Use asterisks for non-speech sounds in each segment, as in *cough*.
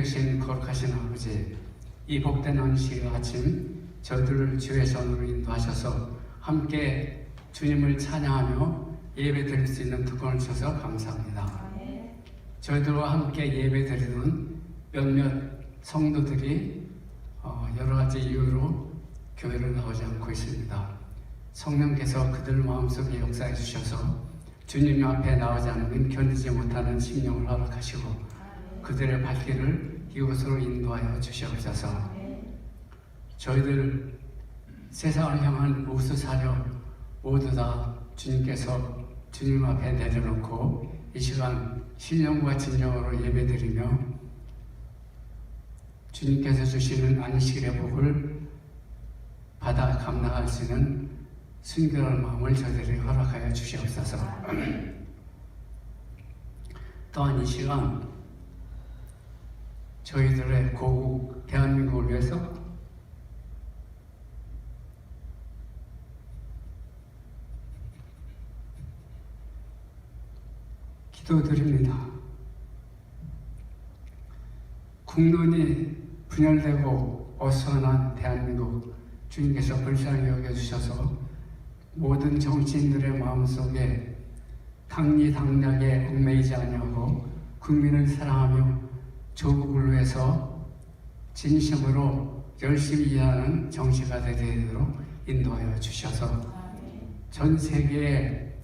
계신 거룩하신 아버지, 이 복된 안식 아침 저들을 주의 전으로 인도하셔서 함께 주님을 찬양하며 예배 드릴 수 있는 특권을 주셔서 감사합니다. 저희들과 함께 예배 드리는 몇몇 성도들이 어, 여러 가지 이유로 교회를 나오지 않고 있습니다. 성령께서 그들 마음속에 역사해 주셔서 주님 앞에 나오지 않으면 견디지 못하는 심령을 허락하시고 그들의 발길을 이곳으로 인도하여 주시옵소서. 저희들 세상을 향한 모수 사력 모두 다 주님께서 주님 앞에 내려놓고 이 시간 신령과 진정으로 예배드리며 주님께서 주시는 안식일의 복을 받아 감당할 수 있는 순결한 마음을 저희들이 허락하여 주시옵소서. *clears throat* 또한 이 시간 저희들의 고국 대한민국을 위해서 기도드립니다. 국론이 분열되고 어수선한 대한민국 주님께서 불쌍히 여겨주셔서 모든 정치인들의 마음속에 당리당략에 얽매이지 아니하고 국민을 사랑하며 조국을 위해서 진심으로 열심히 일하는 정치가 되도록 인도하여 주셔서 전 세계에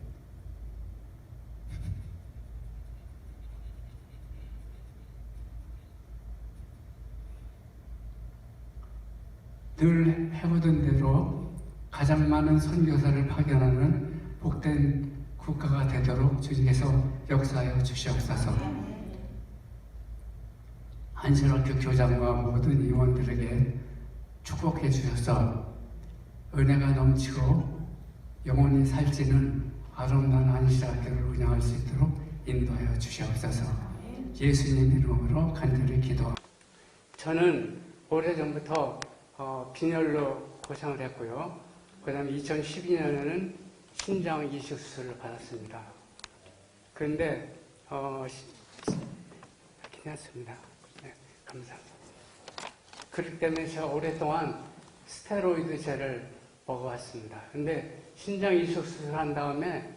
늘 해오던 대로 가장 많은 선교사를 파견하는 복된 국가가 되도록 주님께서 역사하여 주시옵소서. 한신학교 교장과 모든 임원들에게 축복해 주셔서 은혜가 넘치고 영원히 살지는 아름다운 안식학교를 운영할 수 있도록 인도하여 주시옵소서. 예수님 이름으로 간절히 기도. 저는 오래전부터 어, 빈혈로 고생을 했고요. 그 다음에 2012년에는 신장 이식 수술을 받았습니다. 그런데, 어, 시- 괜찮습니다. 네, 감사합니다. 그렇기 때문에 제가 오랫동안 스테로이드제를 먹어왔습니다. 근데 신장 이식 수술한 다음에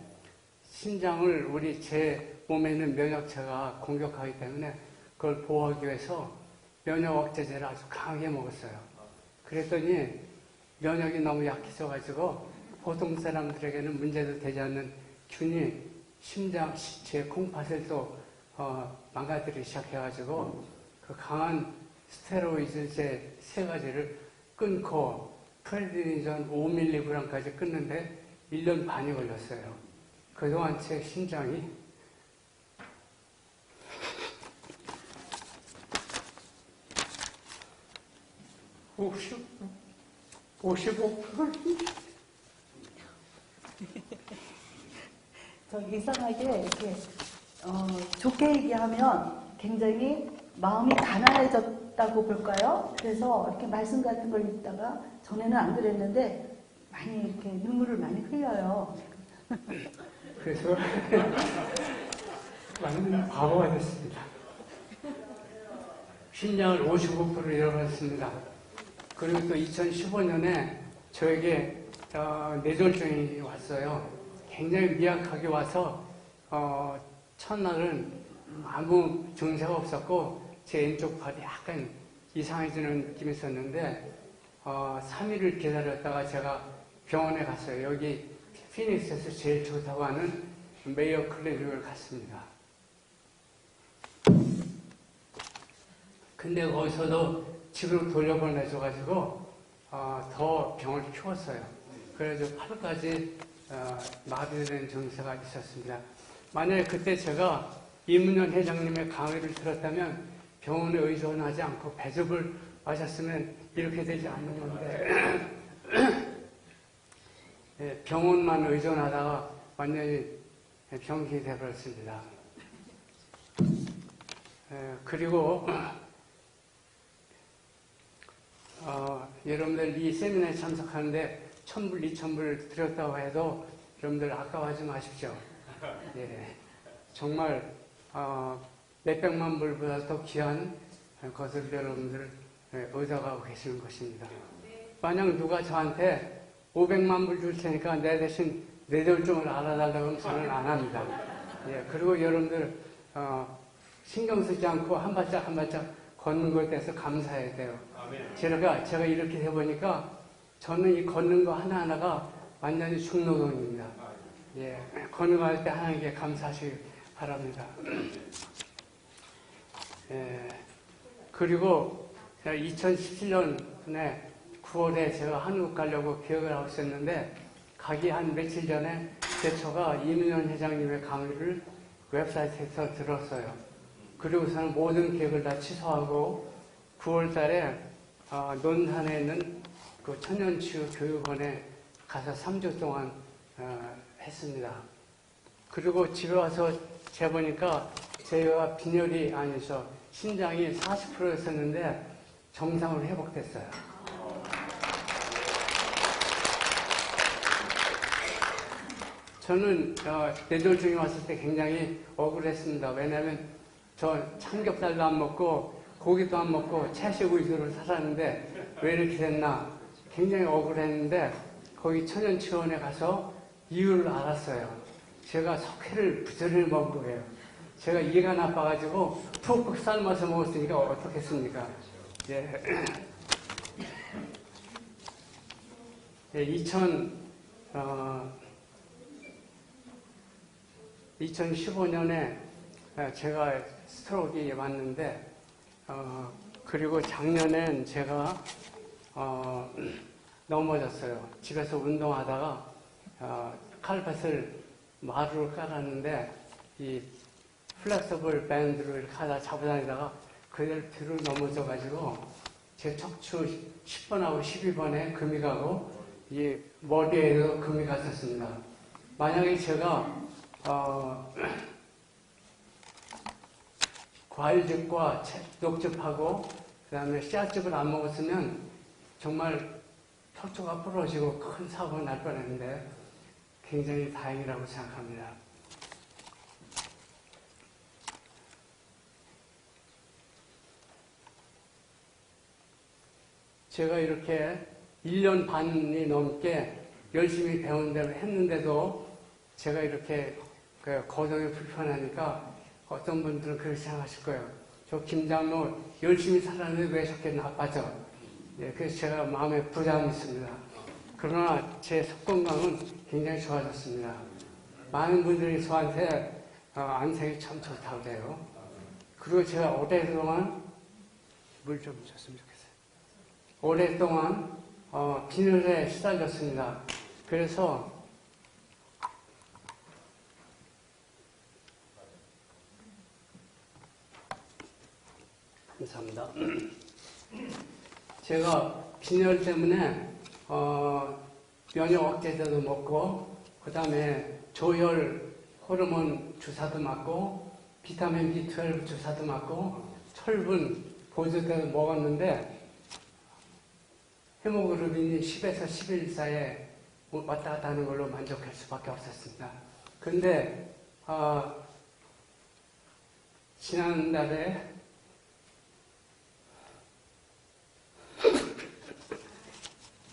신장을 우리 제 몸에 있는 면역체가 공격하기 때문에 그걸 보호하기 위해서 면역 억제제를 아주 강하게 먹었어요. 그랬더니 면역이 너무 약해져가지고 보통 사람들에게는 문제도 되지 않는 균이 심장, 제 콩팥을 또 어, 망가뜨리기 시작해가지고 그 강한 스테로이드제 세 가지를 끊고 프레디니전 5mg까지 끊는데 1년 반이 걸렸어요. 그동안 제 심장이 50, 55%. 저 이상하게 이렇게 어, 좋게 얘기하면 굉장히 마음이 가난해졌다고 볼까요? 그래서 이렇게 말씀 같은 걸 읽다가 전에는 안 그랬는데 많이 이렇게 눈물을 많이 흘려요. 그래서 *laughs* 완전 바보가 됐습니다. 신장을 55% 잃어버렸습니다. 그리고 또 2015년에 저에게 어, 뇌졸중이 왔어요. 굉장히 미약하게 와서 어, 첫날은 아무 증세가 없었고 제 왼쪽 팔이 약간 이상해지는 느낌이 있었는데 어, 3일을 기다렸다가 제가 병원에 갔어요. 여기 피닉스에서 제일 좋다고 하는 메이어 클리닉을 갔습니다. 근데 거기서도 집으로 돌려보내줘가지고 어, 더 병을 키웠어요. 그래서 팔까지 어, 마비된 증세가 있었습니다. 만약에 그때 제가 이문현 회장님의 강의를 들었다면 병원에 의존하지 않고 배즙을 마셨으면 이렇게 되지 않는데 *clears throat* 예, 병원만 의존하다가 완전히 병기 되버렸습니다. 예, 그리고 *clears throat* 어, 여러분들 이 세미나에 참석하는데 천불, 이천불 드렸다고 해도 여러분들 아까워하지 마십시오. 예, 정말 어, 몇백만 불보다 더 귀한 것을 여러분들 예, 얻어가고 계시는 것입니다. 만약 누가 저한테 500만 불 줄 테니까 내 대신 뇌졸중을 알아달라고 하면 저는 안 합니다. 예, 그리고 여러분들 어, 신경 쓰지 않고 한 발짝 한 발짝 걷는 것에 대해서 감사해야 돼요. 제가 제가 이렇게 해보니까 저는 이 걷는 거 하나 하나가 완전히 중노동입니다. 예, 걷는할 때 하나님께 감사하시기 바랍니다. 예, 그리고 제가 2017년에 9월에 제가 한국 가려고 계획을 하고 있었는데 가기 한 며칠 전에 제 처가 이민현 회장님의 강의를 웹사이트에서 들었어요. 그리고서는 모든 계획을 다 취소하고 9월 달에 어, 논산에 있는 그 천연치유 교육원에 가서 3주 동안 어, 했습니다. 그리고 집에 와서 재보니까 제가 빈혈이 아니죠. 신장이 40%였었는데 정상으로 회복됐어요. 저는 어, 뇌졸중이 왔을 때 굉장히 억울했습니다. 왜냐하면 저 삼겹살도 안 먹고 고기도 안 먹고 채식 위주로 살았는데 왜 이렇게 됐나 굉장히 억울했는데 거기 천연치원에 가서 이유를 알았어요. 제가 석회를 부지런히 먹은 거예요. 제가 이가 나빠가지고 푹푹 삶아서 먹었으니까 어떻겠습니까? 예. 예, 2000, 어, 2015년에 제가 스트로크가 왔는데, 어, 그리고 작년엔 제가, 어, 넘어졌어요. 집에서 운동하다가, 어, 칼펫을 마루를 깔았는데, 이 플렉서블 밴드를 이렇게 하다 잡고 다니다가 그대로 뒤로 넘어져가지고 제 척추 10번하고 12번에 금이 가고 이 머리에도 금이 갔었습니다. 만약에 제가 어, *clears throat* 과일즙과 채- 녹즙하고 그 다음에 씨앗즙을 안 먹었으면 정말 척추가 부러지고 큰 사고가 날 뻔했는데 굉장히 다행이라고 생각합니다. 제가 이렇게 1년 반이 넘게 열심히 배운 대로 했는데도 제가 이렇게 그 거동이 불편하니까 어떤 분들은 그렇게 생각하실 거예요. 저 김장로 열심히 살았는데 왜 저렇게 나빠져? 예, 그래서 제가 마음에 부담이 있습니다. 그러나 제 속 건강은 굉장히 좋아졌습니다. 많은 분들이 저한테 어, 안색이 참 좋다고 그래요. 그리고 제가 오랫동안 물좀 좋겠어요. 오랫동안 어, 빈혈에 시달렸습니다. 그래서 감사합니다. 제가 빈혈 때문에 어, 면역 억제제도 먹고 그 다음에 조혈 호르몬 주사도 맞고 비타민 B12 주사도 맞고 철분 보조제도 먹었는데 헤모글로빈이 10에서 11 사이에 왔다 갔다 하는 걸로 만족할 수밖에 없었습니다. 근데 어, 지난달에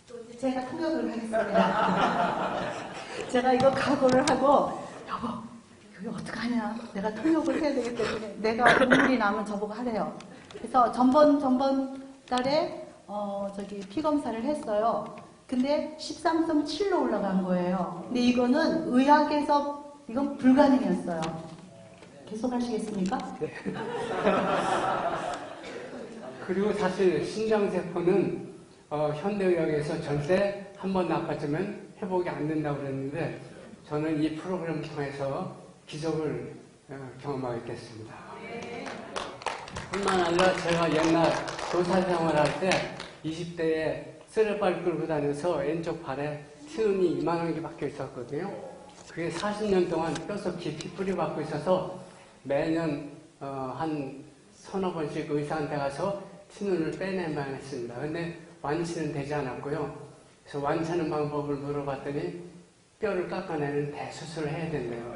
또 이제 제가 통역을 하겠습니다. *laughs* 제가 이거 각오를 하고 여보 이거 어떡하냐 내가 통역을 해야 되기 때문에 내가 눈물이 나면 저보고 하래요. 그래서 전번 전번 달에 어 저기 피 검사를 했어요. 근데 13.7로 올라간 거예요. 근데 이거는 의학에서 이건 불가능이었어요. 계속 하시겠습니까? 그리고 사실 신장세포는 어, 현대의학에서 절대 한 번 나빠지면 회복이 안 된다고 그랬는데 저는 이 프로그램을 통해서 기적을 어, 경험하게 됐습니다. 뿐만 아니라 제가 옛날 교사 생활 할 때 20대에 쓰레빨 끌고 다녀서 왼쪽 발에 티눈이 이만한 게 박혀 있었거든요. 그게 40년 동안 뼛속 깊이 뿌리박고 있어서 매년 어, 한 서너 번씩 의사한테 가서 티눈을 빼내만 했습니다. 근데 완치는 되지 않았고요. 그래서 완치하는 방법을 물어봤더니 뼈를 깎아내는 대수술을 해야 된대요.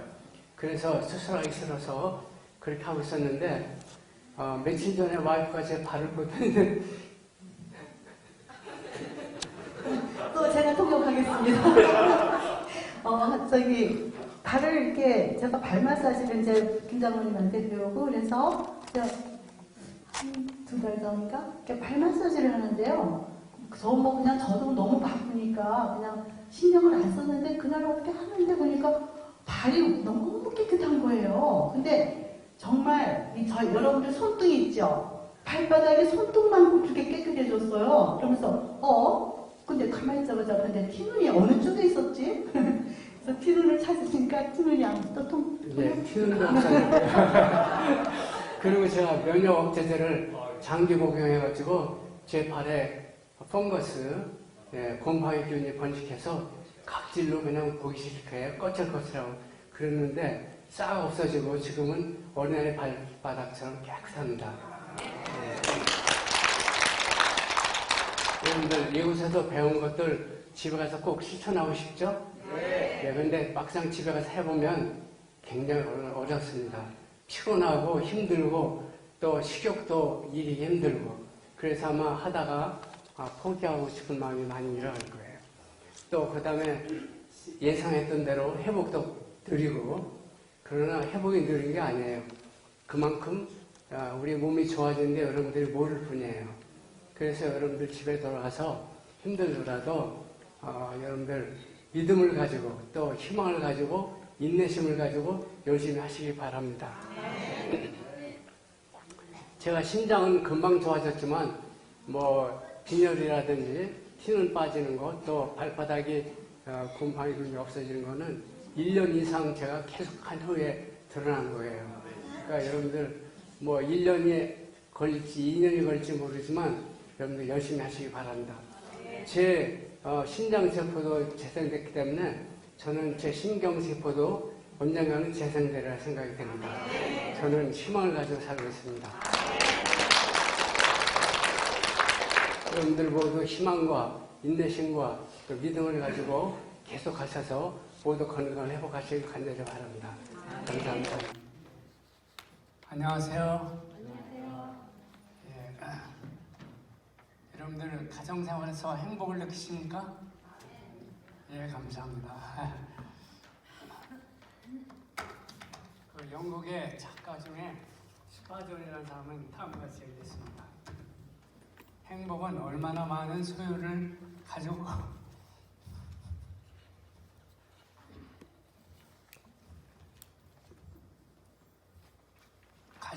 그래서 수술하기 싫어서 그렇게 하고 있었는데 어, 며칠 전에 와이프가 제 발을 보더니 *laughs* 또 제가 통역하겠습니다. *laughs* 어, 저기, 발을 이렇게, 제가 발 마사지를 이제 김장모님한테 배우고, 그래서 두 달 전인가? 이렇게 발 마사지를 하는데요. 저 뭐 그냥 저도 너무 바쁘니까 그냥 신경을 안 썼는데 그날 어떻게 하는데 보니까 발이 너무 깨끗한 거예요. 근데 정말 이 저 여러분들 손등이 있죠? 발바닥에 손등만큼 그렇게 깨끗해 졌어요. 그러면서 어? 근데 가만히 있자마자 근데 티눈이 어느 쪽에 있었지? *laughs* 그래서 티눈을 찾으니까 티눈이 아무도 통. 이제 튀는 없었는데 그리고 제가 면역 억제제를 장기 복용해가지고 제 발에 펑거스, 예, 곰팡이 균이 번식해서 각질로 그냥 보기 싫게 해요. 꺼끌꺼끌하고 그랬는데 싹 없어지고 지금은 어린아이 발바닥처럼 깨끗합니다. 예. 여러분들 이곳에서 배운 것들 집에 가서 꼭 실천하고 싶죠? 네. 근데 막상 집에 가서 해보면 굉장히 어렵습니다. 피곤하고 힘들고 또 식욕도 일이 힘들고 그래서 아마 하다가 아, 포기하고 싶은 마음이 많이 일어날 거예요. 또 그 다음에 예상했던 대로 회복도 느리고 그러나 회복이 느린 게 아니에요. 그만큼 아, 우리 몸이 좋아지는데 여러분들이 모를 뿐이에요. 그래서 여러분들 집에 돌아가서 힘들더라도 어, 여러분들 믿음을 가지고 또 희망을 가지고 인내심을 가지고 열심히 하시기 바랍니다. *laughs* 제가 심장은 금방 좋아졌지만 뭐 빈혈이라든지 피는 빠지는 것 또 발바닥이 어, 곰팡이균이 없어지는 거는 1년 이상 제가 계속 한 후에 드러난 거예요. 그러니까 여러분들 뭐 1년이 걸릴지 2년이 걸릴지 모르지만 여러분들 열심히 하시기 바랍니다. 제 어, 신장세포도 재생됐기 때문에 저는 제 신경세포도 언젠가는 재생되리라 생각이 됩니다. 저는 희망을 가지고 살고 있습니다. 여러분들 모두 희망과 인내심과 또 믿음을 가지고 계속 하셔서 모두 건강을 회복하시길 간절히 바랍니다. 감사합니다. 안녕하세요. 예, 여러분들 가정생활에서 행복을 느끼십니까? 예, 감사합니다. *laughs* 그 영국의 작가 중에 스파전이라는 사람은 다음과 같이 얘기했습니다. 행복은 얼마나 많은 소유를 가지고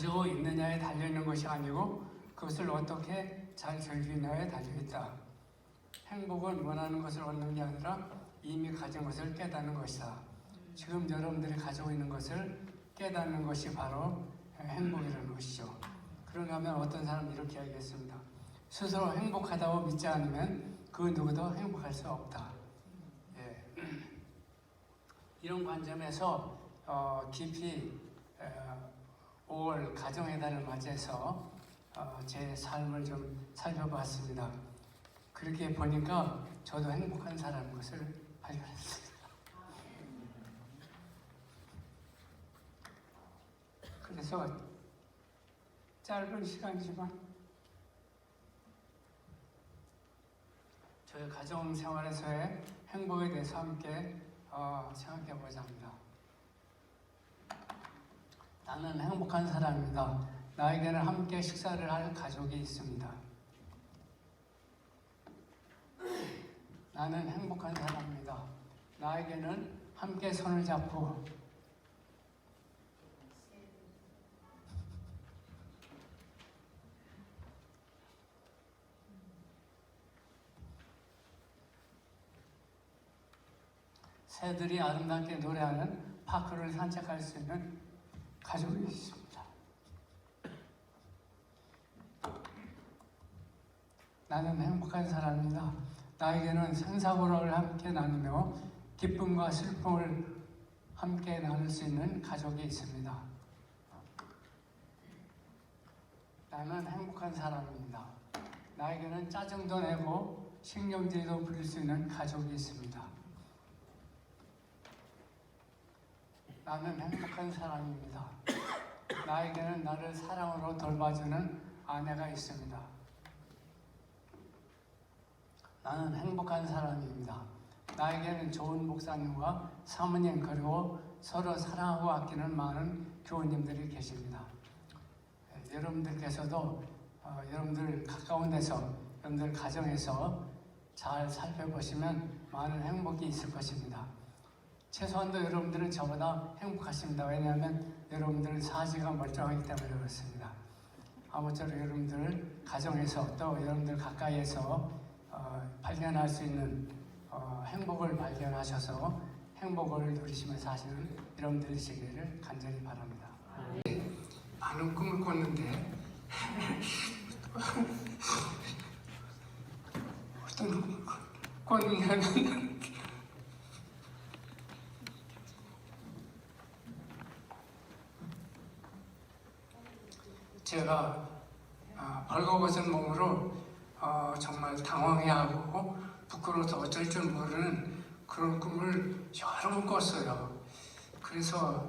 가지고 있느냐에 달려 있는 것이 아니고 그것을 어떻게 잘 즐기느냐에 달려 있다. 행복은 원하는 것을 얻는 게 아니라 이미 가진 것을 깨닫는 것이다. 지금 여러분들이 가지고 있는 것을 깨닫는 것이 바로 행복이라는 것이죠. 그런가 하면 어떤 사람이 이렇게 얘기했습니다. 스스로 행복하다고 믿지 않으면 그 누구도 행복할 수 없다. 예. *clears throat* 이런 관점에서 어, 깊이 어, 5월 가정의 달을 맞이해서 어, 제 삶을 좀 살펴봤습니다. 그렇게 보니까 저도 행복한 사람인 것을 발견했습니다. 그래서 짧은 시간이지만 저희 가정 생활에서의 행복에 대해서 함께 어, 생각해 보자 합니다. 나는 행복한 사람입니다. 나에게는 함께 식사를 할 가족이 있습니다. 나는 행복한 사람입니다. 나에게는 함께 손을 잡고 새들이 아름답게 노래하는 파크를 산책할 수 있는 가족이 있습니다. 나는 행복한 사람입니다. 나에게는 생사고락을 함께 나누며 기쁨과 슬픔을 함께 나눌 수 있는 가족이 있습니다. 나는 행복한 사람입니다. 나에게는 짜증도 내고 신경질도 부릴 수 있는 가족이 있습니다. 나는 행복한 사람입니다. 나에게는 나를 사랑으로 돌봐주는 아내가 있습니다. 나는 행복한 사람입니다. 나에게는 좋은 목사님과 사모님 그리고 서로 사랑하고 아끼는 많은 교우님들이 계십니다. 예, 여러분들께서도 어, 여러분들 가까운 데서 여러분들 가정에서 잘 살펴보시면 많은 행복이 있을 것입니다. 최소한도 여러분들은 저보다 행복하십니다. 왜냐하면 여러분들 사지가 멀쩡하기 때문에 그렇습니다. 아무쪼록 여러분들 가정에서 또 여러분들 가까이에서 어, 발견할 수 있는 어, 행복을 발견하셔서 행복을 누리시며 사시는 여러분들 되시기를 간절히 바랍니다. 많은 꿈을 꿨는데 *laughs* 어떤 꿈을 꿨느냐는 제가 아, 벌거벗은 몸으로 어, 정말 당황해하고 부끄러워서 어쩔 줄 모르는 그런 꿈을 여러 번 꿨어요. 그래서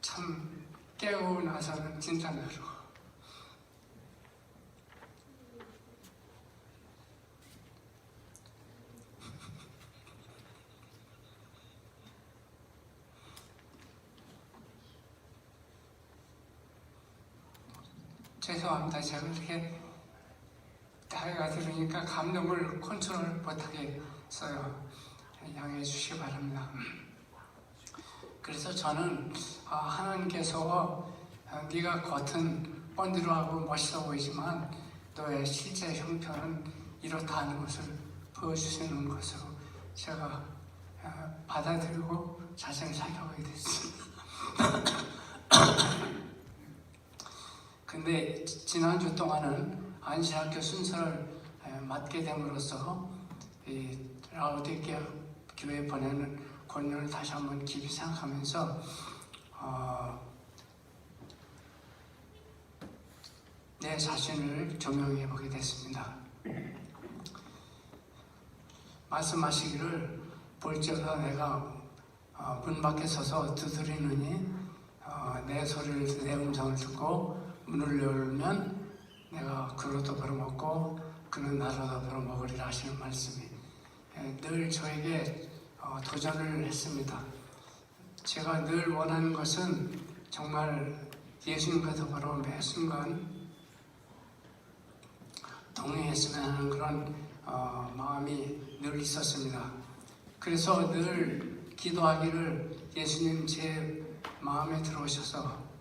참 깨우고 나서는 진짜 나로 죄송합니다. 제가 이렇게 나이가 들으니까 감동을 컨트롤 못하겠어요. 양해해 주시기 바랍니다. 그래서 저는 아, 하나님께서 아, 네가 겉은 번디로하고 멋있어 보이지만 너의 실제 형편은 이렇다 하는 것을 보여주시는 것으로 제가 아, 받아들이고 자신을 살펴보게 됐습니다. 근데 지- 지난 주 동안은 안시학교 순서를 에, 맡게 됨으로써 이 라우디게아 교회 보내는 권유를 다시 한번 깊이 생각하면서 어, 내 자신을 조명해 보게 됐습니다. 말씀하시기를 볼지어다 내가 어, 문 밖에 서서 두드리느니 어, 내 소리를 내 음성을 듣고 문을 열면 내가 그로도 벌어먹고 그는 나로도 벌어먹으리라 하시는 말씀이 예, 늘 저에게 어, 도전을 했습니다. 제가 늘 원하는 것은 정말 예수님과 더불어 매 순간 동행했으면 하는 그런 어, 마음이 늘 있었습니다. 그래서 늘 기도하기를 예수님 제 마음에 들어오셔서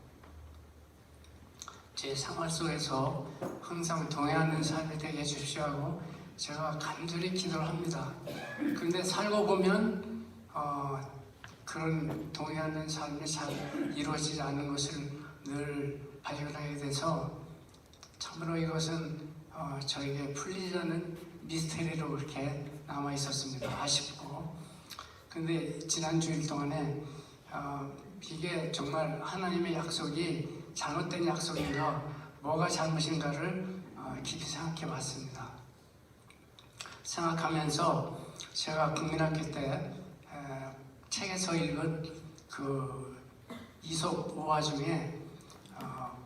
제 생활 속에서 항상 동행하는 삶이 되게 해주십시오 하고 제가 간절히 기도를 합니다. 근데 살고 보면 어, 그런 동행하는 삶이 잘 이루어지지 않는 것을 늘 발견하게 돼서 참으로 이것은 어, 저에게 풀리지 않는 미스테리로 그렇게 남아 있었습니다. 아쉽고. 근데 지난 주일 동안에 어, 이게 정말 하나님의 약속이 잘못된 약속인가, 뭐가 잘못인가를 어, 깊이 생각해 봤습니다. 생각하면서 제가 국민학교 때 에, 책에서 읽은 그 이솝 우화 중에 어,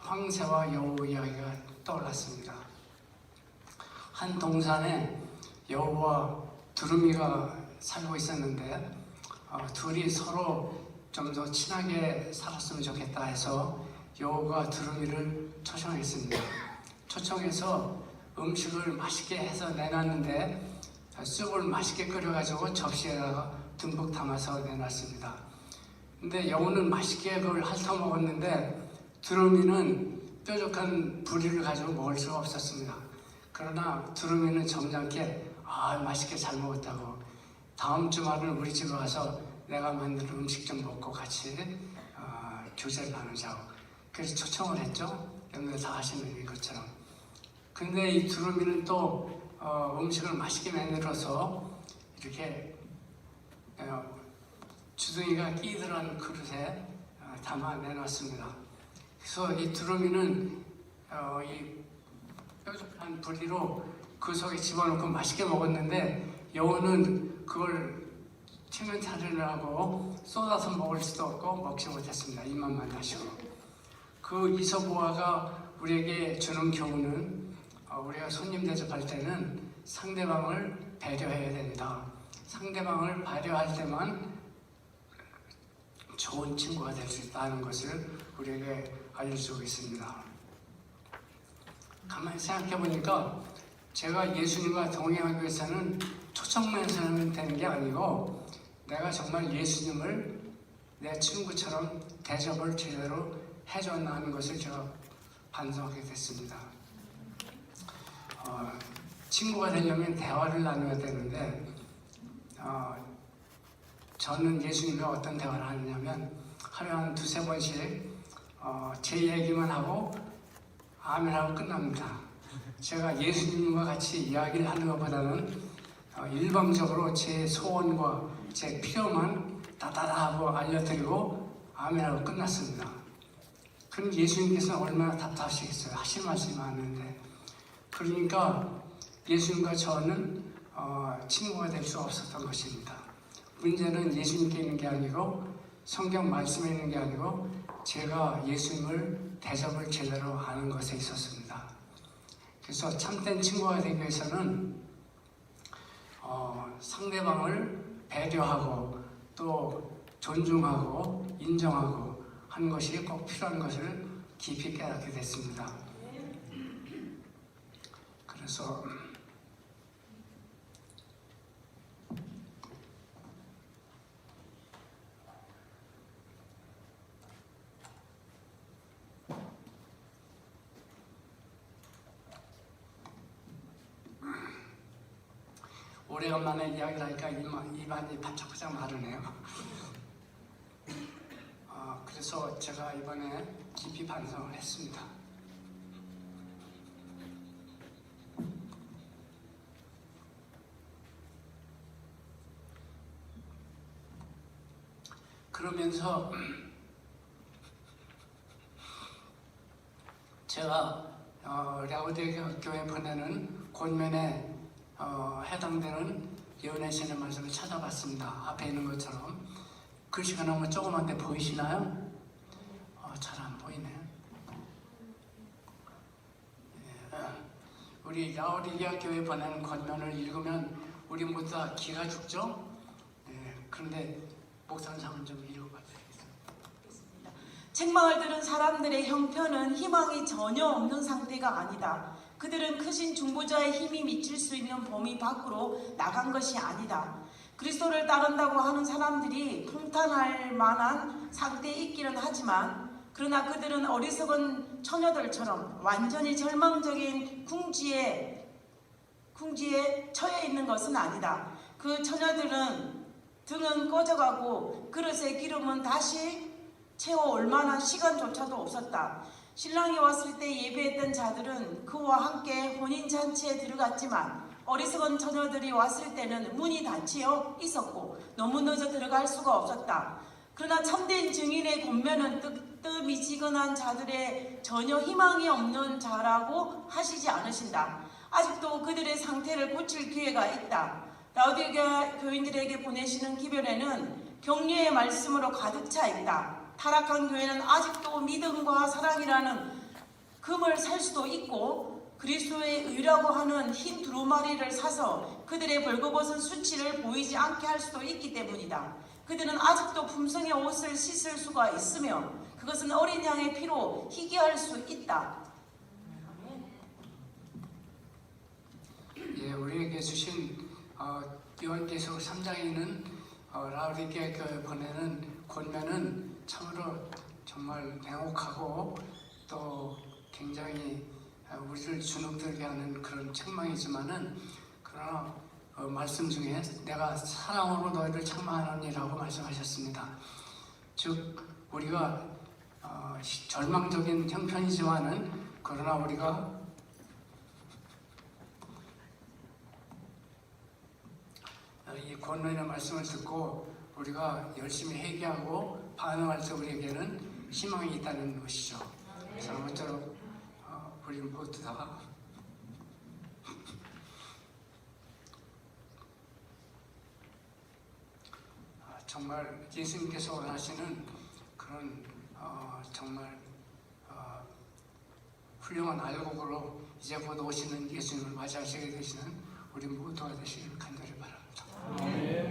황새와 여우 이야기가 떠올랐습니다. 한 동산에 여우와 두루미가 살고 있었는데 어, 둘이 서로 좀 더 친하게 살았으면 좋겠다 해서 여우가 두루미를 초청했습니다. 초청해서 음식을 맛있게 해서 내놨는데 쑥을 맛있게 끓여가지고 접시에다가 듬뿍 담아서 내놨습니다. 근데 여우는 맛있게 그걸 핥아 먹었는데 두루미는 뾰족한 부리를 가지고 먹을 수가 없었습니다. 그러나 두루미는 점잖게 아 맛있게 잘 먹었다고 다음 주말은 우리 집에 와서 내가 만든 음식 좀 먹고 같이 어, 교제를 나누자고 그래서 초청을 했죠. 여러분들 다 아시는 것처럼. 근데 이 두루미는 또 어, 음식을 맛있게 만들어서 이렇게 어, 주둥이가 끼들한 그릇에 어, 담아 내놨습니다. 그래서 이 두루미는 어, 이 뾰족한 부리로 그 속에 집어넣고 맛있게 먹었는데 여우는 그걸 치면 차리느라고 쏟아서 먹을 수도 없고 먹지 못했습니다. 입만 만나시고. 그 이서보아가 우리에게 주는 교훈은 어, 우리가 손님 대접할 때는 상대방을 배려해야 된다. 상대방을 배려할 때만 좋은 친구가 될 수 있다는 것을 우리에게 알려주고 있습니다. 가만히 생각해 보니까 제가 예수님과 동행하기 위해서는 초청만서는 되는 게 아니고 내가 정말 예수님을 내 친구처럼 대접을 제대로 해줬나 하는 것을 제가 반성하게 됐습니다. 어, 친구가 되려면 대화를 나눠야 되는데 어, 저는 예수님과 어떤 대화를 하느냐면 하루에 한 두세 번씩 어, 제 얘기만 하고 아멘하고 끝납니다. 제가 예수님과 같이 이야기를 하는 것보다는 어, 일방적으로 제 소원과 제 필요만 다다다 하고 알려드리고 아멘하고 끝났습니다. 그럼 예수님께서는 얼마나 답답하시겠어요. 하실 말씀이 많은데. 그러니까 예수님과 저는 어, 친구가 될 수 없었던 것입니다. 문제는 예수님께 있는 게 아니고 성경 말씀에 있는 게 아니고 제가 예수님을 대접을 제대로 하는 것에 있었습니다. 그래서 참된 친구가 되기 위해서는 어, 상대방을 배려하고 또 존중하고 인정하고 하는 것이 꼭 필요한 것을 깊이 깨닫게 됐습니다. 그래서 오래간만에 이야기를 하니까 입안이 바짝바짝 마르네요. 어, *laughs* 그래서 제가 이번에 깊이 반성을 했습니다. 그러면서 *clears throat* 제가 어, 라우디게 교회 보내는 권면에 어, 해당되는 예언의 말씀을 찾아봤습니다. 앞에 있는 것처럼 글씨가 너무 조그만데 보이시나요? 어, 잘안 보이네요. 예, 우리 라우디게 교회 보내는 권면을 읽으면 우리 모두 다 기가 죽죠? 예, 그런데 목사님 좀 읽어봐 주시겠어요? 책망을 들은 사람들의 형편은 희망이 전혀 없는 상태가 아니다. 그들은 크신 중보자의 힘이 미칠 수 있는 범위 밖으로 나간 것이 아니다. 그리스도를 따른다고 하는 사람들이 통탄할 만한 상태에 있기는 하지만 그러나 그들은 어리석은 처녀들처럼 완전히 절망적인 궁지에 궁지에 처해 있는 것은 아니다. 그 처녀들은 등은 꺼져가고 그릇의 기름은 다시 채워 올 만한 시간조차도 없었다. 신랑이 왔을 때 예배했던 자들은 그와 함께 혼인잔치에 들어갔지만 어리석은 처녀들이 왔을 때는 문이 닫혀 있었고 너무 늦어 들어갈 수가 없었다. 그러나 참된 증인의 권면은 뜨뜻미지근한 자들의 전혀 희망이 없는 자라고 하시지 않으신다. 아직도 그들의 상태를 고칠 기회가 있다. 라우디게 교인들에게 보내시는 기별에는 격려의 말씀으로 가득 차 있다. 타락한 교회는 아직도 믿음과 사랑이라는 금을 살 수도 있고 그리스도의 의라고 하는 흰 두루마리를 사서 그들의 벌거벗은 수치를 보이지 않게 할 수도 있기 때문이다. 그들은 아직도 품성의 옷을 씻을 수가 있으며 그것은 어린 양의 피로 희귀할 수 있다. 예, 우리에게 주신 어, 요한계시록 3장에 있는 어, 라우디게 교회 보내는 권면은 참으로 정말 냉혹하고 또 굉장히 어, 우리를 주눅들게 하는 그런 책망이지만은 그러나 어, 말씀 중에 내가 사랑으로 너희를 책망하느니라고 말씀하셨습니다. 즉 우리가 어, 시- 절망적인 형편이지만은 그러나 우리가 어, 이 권면의 말씀을 듣고 우리가 열심히 회개하고 반응할 때 우리에게는 희망이 있다는 것이죠. 그래서 아무쪼록 어, 우리 모두 다 아, 정말 예수님께서 원하시는 그런 어, 정말 어, 훌륭한 알곡으로 이제 곧 오시는 예수님을 맞이하시게 되시는 우리 모두가 되시길 간절히 바랍니다.